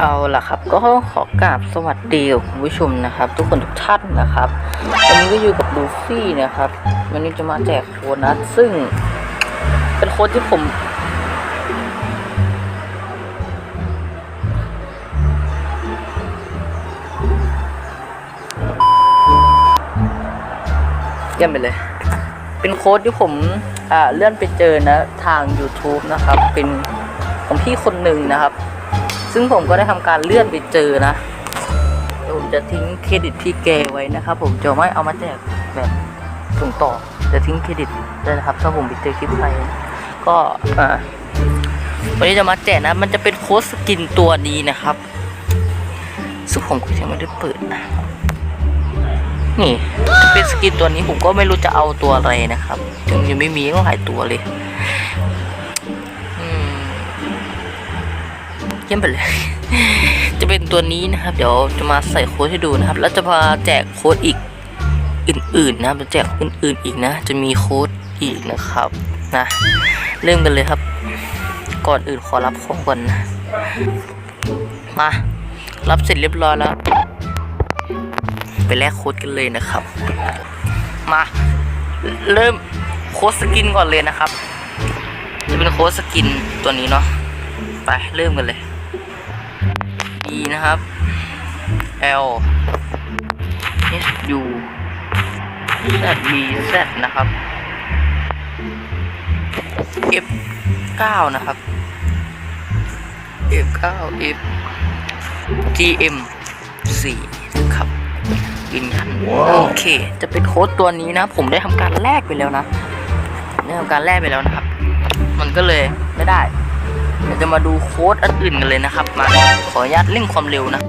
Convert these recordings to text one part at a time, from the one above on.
เอาล่ะครับ ก็ขอกราบสวัสดีกับคุณผู้ชมนะครับ ทุกคนทุกท่านนะครับวันนี้ก็อยู่กับลูฟี่นะครับ วันนี้จะมาแจกโค้ดนัดซึ่ง เป็นโค้ดที่ผม เยี่ยมไปเลย เป็นโค้ดที่ผมเลื่อนไปเจอนะ ทาง YouTube นะครับ เป็นของพี่คนหนึ่งนะครับ ซึ่งผมก็ได้ทำการเลื่อนไปเจอนะผมจะทิ้งเครดิตพี่แกไว้นะครับ ผมจะไม่เอามาแจกแบบส่งต่อจะทิ้งเครดิตด้วยนะครับถ้าผมไปเจอคลิปใครก็อ่าวันนี้จะมาแจกนะ มันจะเป็นโค้ดสกินตัวนี้นะครับซึ่งผมก็ยังไม่ได้เปิดนะนี่เป็นสกินตัวนี้ผมก็ไม่รู้จะเอาตัวอะไรนะครับยังยังไม่มีต้องหายตัวเลย เยี่ยมไปเลย จะเป็นตัวนี้นะครับ เดี๋ยวจะมาใส่โค้ดให้ดูนะครับ แล้วจะมาแจกโค้ดอีกอื่นๆนะครับจะแจกอื่นๆอีกนะ จะมีโค้ดอีกนะครับนะเริ่มกันเลยครับ ก่อนอื่นขอรับของก่อนนะมารับเสร็จเรียบร้อยแล้ว ไปแลกโค้ดกันเลยนะครับ มาเริ่มโค้ดสกินก่อนเลยนะครับ จะเป็นโค้ดสกินตัวนี้เนาะไปเริ่มกันเลย E นะครับ L S U Z B Z นะครับ F 9นะครับ F 9 F G M 4นะครับยืนยันโอเค จะเป็นโค้ดตัวนี้นะ ผมได้ทำการแลกไปแล้วนะได้ทำการแลกไปแล้วนะครับ มันก็เลยไม่ได้ เดี๋ยวจะมาดูโค้ดอันอื่นกันเลยนะครับ มาขออนุญาตเร่งความเร็วนะ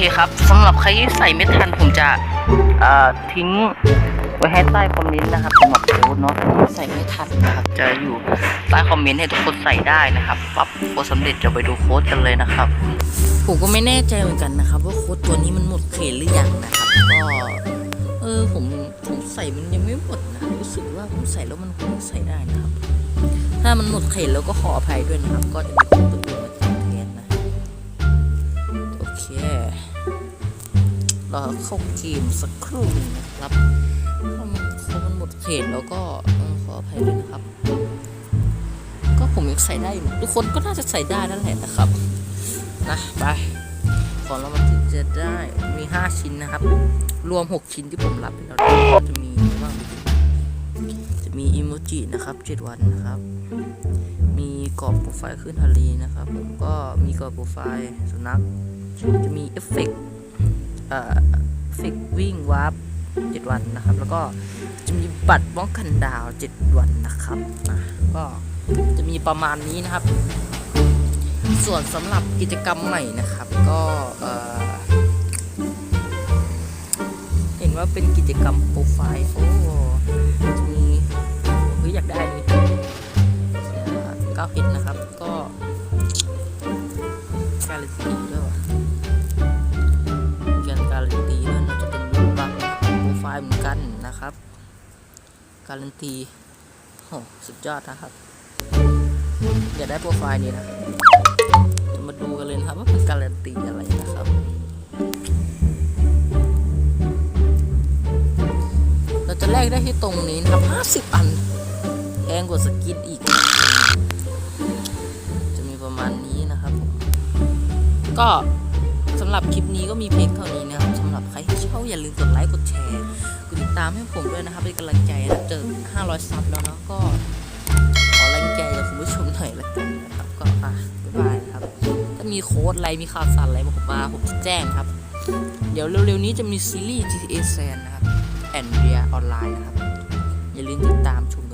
เคครับสำหรับใครที่ใส่ไม่ทันผมจะทิ้งไว้ให้ใต้คอมเมนต์นะครับสำหรับโค้ดเนาะใส่ไม่ทันนะครับจะอยู่ใต้คอมเมนต์ให้ทุกคนใส่ได้นะครับปั๊บโค้ดสำเร็จจะไปดูโค้ดกันเลยนะครับผมก็ไม่แน่ใจเหมือนกันนะครับว่าโค้ดตัวนี้มันหมดเขตหรือยังนะครับ ก็เออผมผมใส่มันยังไม่หมดนะรู้สึกว่าผมใส่แล้วมันคงใส่ได้นะครับ ถ้ามันหมดเขตแล้วก็ขออภัยด้วยนะครับ ก็จะมี เข้าเกมสักครู่นึงนะครับถ้ามันพอมันหมดเขตแล้วก็ขออภัยด้วยนะครับ ก็ผมยังใส่ได้ทุกคนก็น่าจะใส่ได้นั่นแหละนะครับนะไปก่อเรามาถึงจะได้มี 5 ชิ้นนะครับ รวม 6 ชิ้นที่ผมรับไปแล้วจะมีอะไรบ้างจะมีอิโมจินะครับ 7 วันนะครับ มีกรอบโปรไฟล์ขึ้นทะเลนะครับ ผมก็มีกรอบโปรไฟล์สุนัขจะมีเอฟเฟกต์ ฟเฟกวิ่งวาร์ปเจ็ดวันนะครับ แล้วก็จะมีบัตรป้องกันดาวเจ็ดวันนะครับอะก็จะมีประมาณนี้นะครับ ส่วนสำหรับกิจกรรมใหม่นะครับ ก็เห็นว่าเป็นกิจกรรมโปรไฟล์โอ้จะมีเฮ้ยอยากได้นี่เก้าฮิตนะครับ ก็การันตี การันตีโอ้สุดยอดนะครับ อยากได้โปรไฟล์นี้นะจะมาดูกันเลยนะครับว่าเป็นการันตีอะไรนะครับเราจะแลกได้ที่ตรงนี้นะครับ 50 อันแพงกว่าสกินอีก จะมีประมาณนี้นะครับผมก็สำหรับคลิปนี้ก็มีเพียงเท่านี้นะครับ ใครที่ชอบอย่าลืมกดไลค์กดแชร์กดติดตามให้ผมด้วยนะครับเป็นกำลังใจนะเจอ500ซับแล้วเนาะก็ขอแรงใจจากคุณผู้ชมหน่อยละกันนะครับก็อะบ๊ายบายนะครับถ้ามีโค้ดอะไรมีข่าวสารอะไรบอกผมมาผมจะแจ้งครับ เดี๋ยวเร็วๆนี้จะมีซีรีส์ GTA San นะครับแอนเรียออนไลน์นะครับอย่าลืมติดตามชม